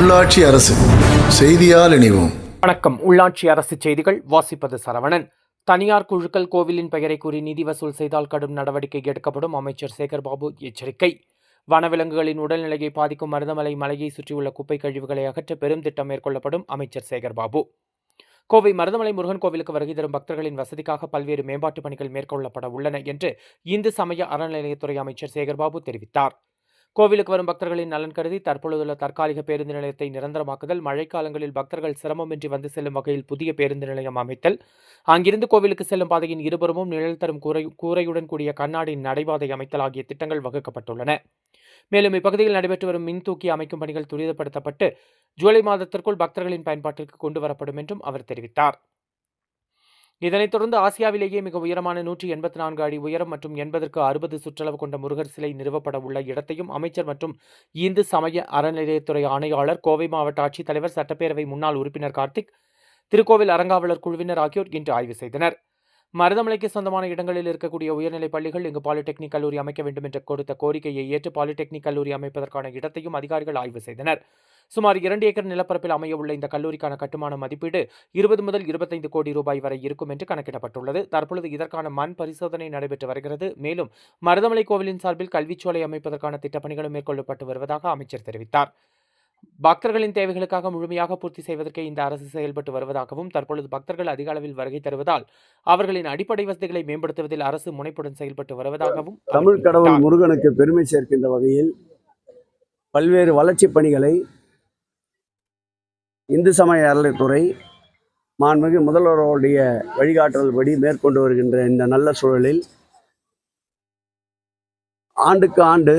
உள்ளாட்சி அரசு செய்தியால் இணைவோம். வணக்கம். உள்ளாட்சி அரசு செய்திகள் வாசிப்பது சரவணன். தனியார் குழுக்கள் கோவிலின் பெயரை கூறி நிதி வசூல் செய்தால் கடும் நடவடிக்கை எடுக்கப்படும் அமைச்சர் சேகர்பாபு எச்சரிக்கை. வனவிலங்குகளின் உடல்நிலையை பாதிக்கும் மருதமலை மலையை சுற்றியுள்ள குப்பை கழிவுகளை அகற்ற பெரும் திட்டம் மேற்கொள்ளப்படும் அமைச்சர் சேகர்பாபு. கோவை மருதமலை முருகன் கோவிலுக்கு வருகை தரும் பக்தர்களின் வசதிக்காக பல்வேறு மேம்பாட்டுப் பணிகள் மேற்கொள்ளப்பட உள்ளன என்று இந்து சமய அறநிலையத்துறை அமைச்சர் சேகர்பாபு தெரிவித்தார். கோவிலுக்கு வரும் பக்தர்களின் நலன் கருதி தற்பொழுதுள்ள தற்காலிக பேருந்து நிலையத்தை நிரந்தரமாக்குதல் மழைக்காலங்களில் பக்தர்கள் சிரமமின்றி வந்து செல்லும் வகையில் புதிய பேருந்து நிலையம் அமைத்தல். அங்கிருந்து கோவிலுக்கு செல்லும் பாதையின் இருபுறமும் நிழல் தரும் கூரை கூரையுடன் கூடிய கண்ணாடி நடைபாதை அமைத்தல் ஆகிய திட்டங்கள் வகுக்கப்பட்டுள்ளன. மேலும் இப்பகுதியில் நடைபெற்று வரும் மின் தூக்கி அமைக்கும் பணிகள் துரிதப்படுத்தப்பட்டு ஜூலை மாதத்திற்குள் பக்தர்களின் பயன்பாட்டிற்கு கொண்டு வரப்படும் என்றும் அவர் தெரிவித்தார். இதனைத் தொடர்ந்து ஆசியாவிலேயே மிக உயரமான நூற்றி எண்பத்தி நான்கு அடி உயரம் மற்றும் எண்பதற்கு அறுபது சுற்றளவு கொண்ட முருகர் சிலை நிறுவப்பட உள்ள இடத்தையும் அமைச்சர் மற்றும் இந்து சமய அறநிலையத்துறை ஆணையாளர் கோவை மாவட்ட ஆட்சித்தலைவர் சட்டப்பேரவை முன்னாள் உறுப்பினர் கார்த்திக் திருக்கோவில் அறங்காவலர் குழுவினர் ஆகியோர் இன்று ஆய்வு செய்தனர். மருதமலைக்கு சொந்தமான இடங்களில் இருக்கக்கூடிய உயர்நிலைப் பள்ளிகள் இங்கு பாலிடெக்னிக் கல்லூரி அமைக்க வேண்டும் என்று கொடுத்த கோரிக்கையை ஏற்று பாலிடெக்னிக் கல்லூரி அமைப்பதற்கான இடத்தையும் அதிகாரிகள் ஆய்வு செய்தனர். சுமார் இரண்டு ஏக்கர் நிலப்பரப்பில் அமையவுள்ள இந்த கல்லூரிக்கான கட்டுமான மதிப்பீடு இருபது முதல் இருபத்தைந்து கோடி ரூபாய் வரை இருக்கும் என்று கணக்கிடப்பட்டுள்ளது. தற்பொழுது இதற்கான மண் பரிசோதனை நடைபெற்று வருகிறது. மேலும் மருதமலை கோவிலின் சார்பில் கல்விச்சோலை அமைப்பதற்கான திட்டப்பணிகளும் மேற்கொள்ளப்பட்டு வருவதாக அமைச்சர் தெரிவித்தார். பக்தர்களின் தேவைகளுக்காக முழுமையாக பூர்த்தி செய்வதற்கே இந்த அரசு செயல்பட்டு வருவதாகவும் தற்பொழுது பக்தர்கள் அதிக அளவில் வருகை தருவதால் அவர்களின் அடிப்படை வசதிகளை மேம்படுத்துவதில் அரசு முனைப்புடன் செயல்பட்டு வருவதாகவும் தமிழ் கடவுள். முருகனுக்கு பெருமை சேர்க்கின்ற வகையில் பல்வேறு வளர்ச்சிப் பணிகளை இந்து சமய அறநிலைத்துறை மாண்புமிகு முதல்வருடைய வழிகாட்டுதல்படி மேற்கொண்டு வருகின்ற இந்த நல்ல சூழலில் ஆண்டுக்கு ஆண்டு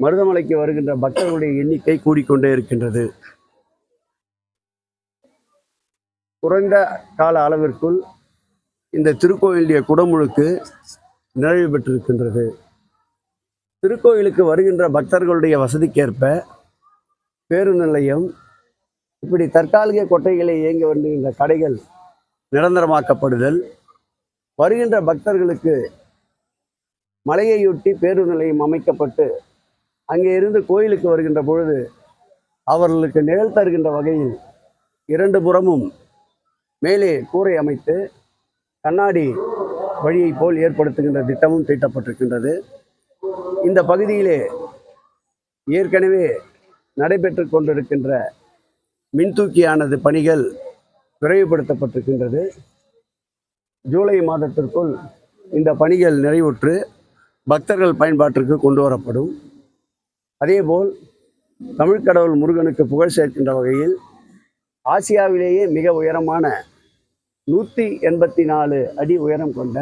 மருதமலைக்கு வருகின்ற பக்தர்களுடைய எண்ணிக்கை கூடிக்கொண்டே இருக்கின்றது. குறைந்த கால அளவிற்குள் இந்த திருக்கோயிலுடைய குடமுழுக்கு நிறைவு பெற்றிருக்கின்றது. திருக்கோயிலுக்கு வருகின்ற பக்தர்களுடைய வசதிக்கேற்ப பேருந்து நிலையம் இப்படி தற்காலிக கொட்டைகளை இயங்க வேண்டுகின்ற கடைகள் நிரந்தரமாக்கப்படுதல் வருகின்ற பக்தர்களுக்கு மலையையொட்டி பேருந்து நிலையம் அமைக்கப்பட்டு அங்கே இருந்து கோயிலுக்கு வருகின்ற பொழுது அவர்களுக்கு நிழல் தருகின்ற வகையில் இரண்டு புறமும் மேலே கூரை அமைத்து கண்ணாடி வழியை போல் ஏற்படுத்துகின்ற திட்டமும் தீட்டப்பட்டிருக்கின்றது. இந்த பகுதியிலே ஏற்கனவே நடைபெற்று கொண்டிருக்கின்ற மின்தூக்கியானது பணிகள் விரைவுபடுத்தப்பட்டிருக்கின்றது. ஜூலை மாதத்திற்குள் இந்த பணிகள் நிறைவுற்று பக்தர்கள் பயன்பாட்டிற்கு கொண்டு வரப்படும். அதேபோல் தமிழ் கடவுள் முருகனுக்கு புகழ் சேர்க்கின்ற வகையில் ஆசியாவிலேயே மிக உயரமான நூற்றி எண்பத்தி நாலு அடி உயரம் கொண்ட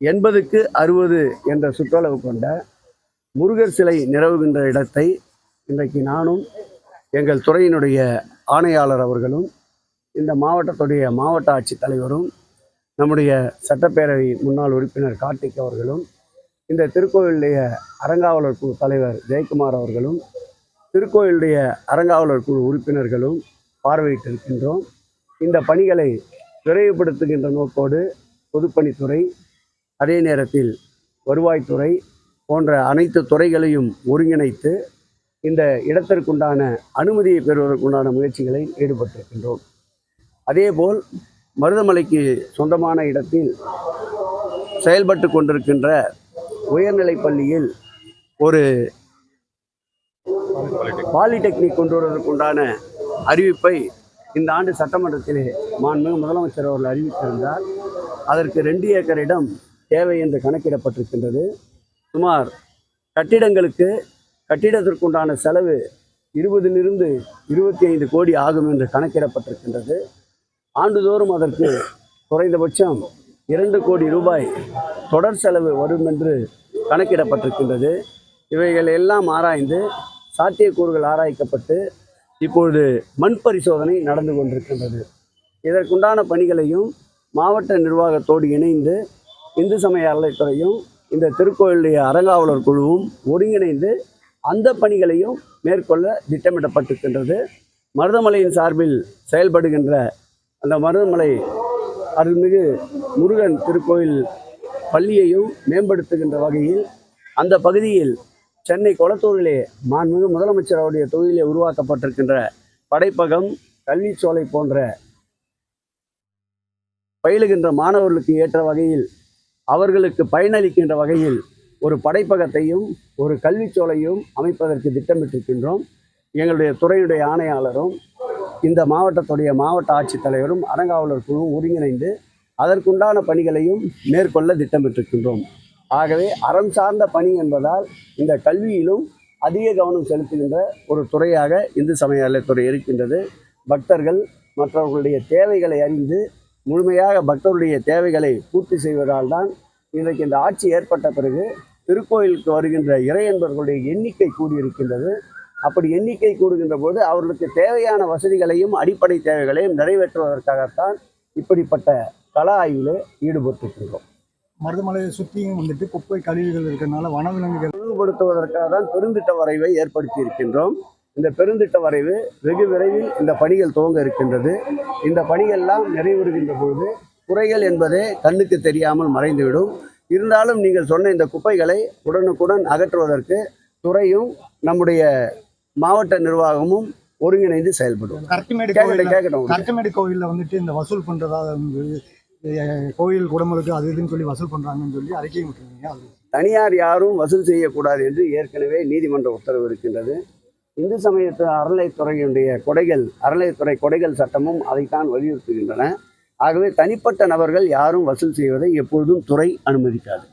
எண்பதுக்கு அறுபது என்ற சுற்றளவு கொண்ட முருகர் சிலை நிறவுகின்ற இடத்தை இன்றைக்கு நானும் எங்கள் துறையினுடைய ஆணையாளர் அவர்களும் இந்த மாவட்டத்துடைய மாவட்ட ஆட்சித்தலைவரும் நம்முடைய சட்டப்பேரவை முன்னாள் உறுப்பினர் கார்த்திக் அவர்களும் இந்த திருக்கோயிலுடைய அறங்காவலர் குழு தலைவர் ஜெயக்குமார் அவர்களும் திருக்கோயிலுடைய அறங்காவலர் குழு உறுப்பினர்களும் பார்வையிட்டிருக்கின்றோம். இந்த பணிகளை விரைவுபடுத்துகின்ற நோக்கோடு பொதுப்பணித்துறை அதே நேரத்தில் வருவாய்த்துறை போன்ற அனைத்து துறைகளையும் ஒருங்கிணைத்து இந்த இடத்திற்குண்டான அனுமதியை பெறுவதற்குண்டான முயற்சிகளை ஈடுபட்டிருக்கின்றோம். அதேபோல் மருதமலைக்கு சொந்தமான இடத்தில் செயல்பட்டு கொண்டிருக்கின்ற உயர்நிலைப் பள்ளியில் ஒரு பாலிடெக்னிக் கொண்டு வருவதற்குண்டான அறிவிப்பை இந்த ஆண்டு சட்டமன்றத்திலே மாண்புமிகு முதலமைச்சர் அவர்கள் அறிவித்திருந்தார். அதற்கு ரெண்டு ஏக்கர் இடம் தேவை என்று கணக்கிடப்பட்டிருக்கின்றது. சுமார் கட்டிடங்களுக்கு கட்டிடத்திற்குண்டான செலவு இருபதிலிருந்து இருபத்தி ஐந்து கோடி ஆகும் என்று கணக்கிடப்பட்டிருக்கின்றது. ஆண்டுதோறும் அதற்கு குறைந்தபட்சம் இரண்டு கோடி ரூபாய் தொடர் செலவு வரும் என்று கணக்கிடப்பட்டிருக்கின்றது. இவைகள் எல்லாம் ஆராய்ந்து சாத்தியக்கூறுகள் ஆராய்க்கப்பட்டு இப்பொழுது மண் பரிசோதனை நடந்து கொண்டிருக்கின்றது. இதற்குண்டான பணிகளையும் மாவட்ட நிர்வாகத்தோடு இணைந்து இந்து சமய அறநிலைத்துறையும் இந்த திருக்கோயிலுடைய அறங்காவலர் குழுவும் ஒருங்கிணைந்து அந்த பணிகளையும் மேற்கொள்ள திட்டமிடப்பட்டிருக்கின்றது. மருதமலையின் சார்பில் செயல்படுகின்ற அந்த மருதமலை அருள்மிகு முருகன் திருக்கோயில் பள்ளியையும் மேம்படுத்துகின்ற வகையில் அந்த பகுதியில் சென்னை கொளத்தூரிலே மாண்புமிகு முதலமைச்சர் அவருடைய தொகுதியிலே உருவாக்கப்பட்டிருக்கின்ற படைப்பகம் கல்விச்சோலை போன்ற பயிலுகின்ற மாணவர்களுக்கு ஏற்ற வகையில் அவர்களுக்கு பயனளிக்கின்ற வகையில் ஒரு படைப்பகத்தையும் ஒரு கல்விச்சோலையும் அமைப்பதற்கு திட்டமிட்டிருக்கின்றோம். எங்களுடைய துறையுடைய ஆணையாளரும் இந்த மாவட்டத்துடைய மாவட்ட ஆட்சித்தலைவரும் அறங்காவலர் குழுவும் ஒருங்கிணைந்து அதற்குண்டான பணிகளையும் மேற்கொள்ள திட்டமிட்டிருக்கின்றோம். ஆகவே அறம் சார்ந்த பணி என்பதால் இந்த கல்வியிலும் அதிக கவனம் செலுத்துகின்ற ஒரு துறையாக இந்து சமய அறநிலையத்துறை இருக்கின்றது. பக்தர்கள் மற்றவர்களுடைய தேவைகளை அறிந்து முழுமையாக பக்தருடைய தேவைகளை பூர்த்தி செய்வதால் தான் இன்றைக்கு இந்த ஆட்சி ஏற்பட்ட பிறகு திருக்கோயிலுக்கு வருகின்ற இறையன்பர்களுடைய எண்ணிக்கை கூடியிருக்கின்றது. அப்படி எண்ணிக்கை கூடுகின்ற போது அவர்களுக்கு தேவையான வசதிகளையும் அடிப்படை தேவைகளையும் நிறைவேற்றுவதற்காகத்தான் இப்படிப்பட்ட கள ஆய்விலே ஈடுபட்டிருக்கின்றோம். மருதமலையை சுற்றியும் வந்துட்டு குப்பை கழிவுகள் இருக்கிறதுனால வனவிலங்குகள் ஒழுங்குபடுத்துவதற்காக தான் பெருந்திட்ட வரைவை ஏற்படுத்தி இருக்கின்றோம் இந்த பெருந்திட்ட வரைவு வெகு விரைவில் இந்த பணிகள் துவங்க இருக்கின்றது. இந்த பணிகள்லாம் நிறைவேறுகின்ற பொழுது குறைகள் என்பதே கண்ணுக்கு தெரியாமல் மறைந்துவிடும். இருந்தாலும் நீங்கள் சொன்ன இந்த குப்பைகளை உடனுக்குடன் அகற்றுவதற்கு துறையும் நம்முடைய மாவட்ட நிர்வாகமும் ஒருங்கிணைந்து செயல்படும் கரட்டுமேடு கோயிலில் வந்துட்டு இந்த வசூல் பண்ணுறதா கோயில் குடமுழுக்கு அது இதுன்னு சொல்லி வசூல் பண்ணுறாங்கன்னு சொல்லி அறிக்கை விட்டுருந்தீங்க அது தனியார் யாரும் வசூல் செய்யக்கூடாது என்று ஏற்கனவே நீதிமன்ற உத்தரவு இருக்கின்றது. இந்து சமயத்து அறநிலைத்துறையினுடைய கொடைகள் அறநிலைத்துறை கொடைகள் சட்டமும் அதைத்தான் வலியுறுத்துகின்றன. ஆகவே தனிப்பட்ட நபர்கள் யாரும் வசூல் செய்வதை எப்பொழுதும் துறை அனுமதிக்காது.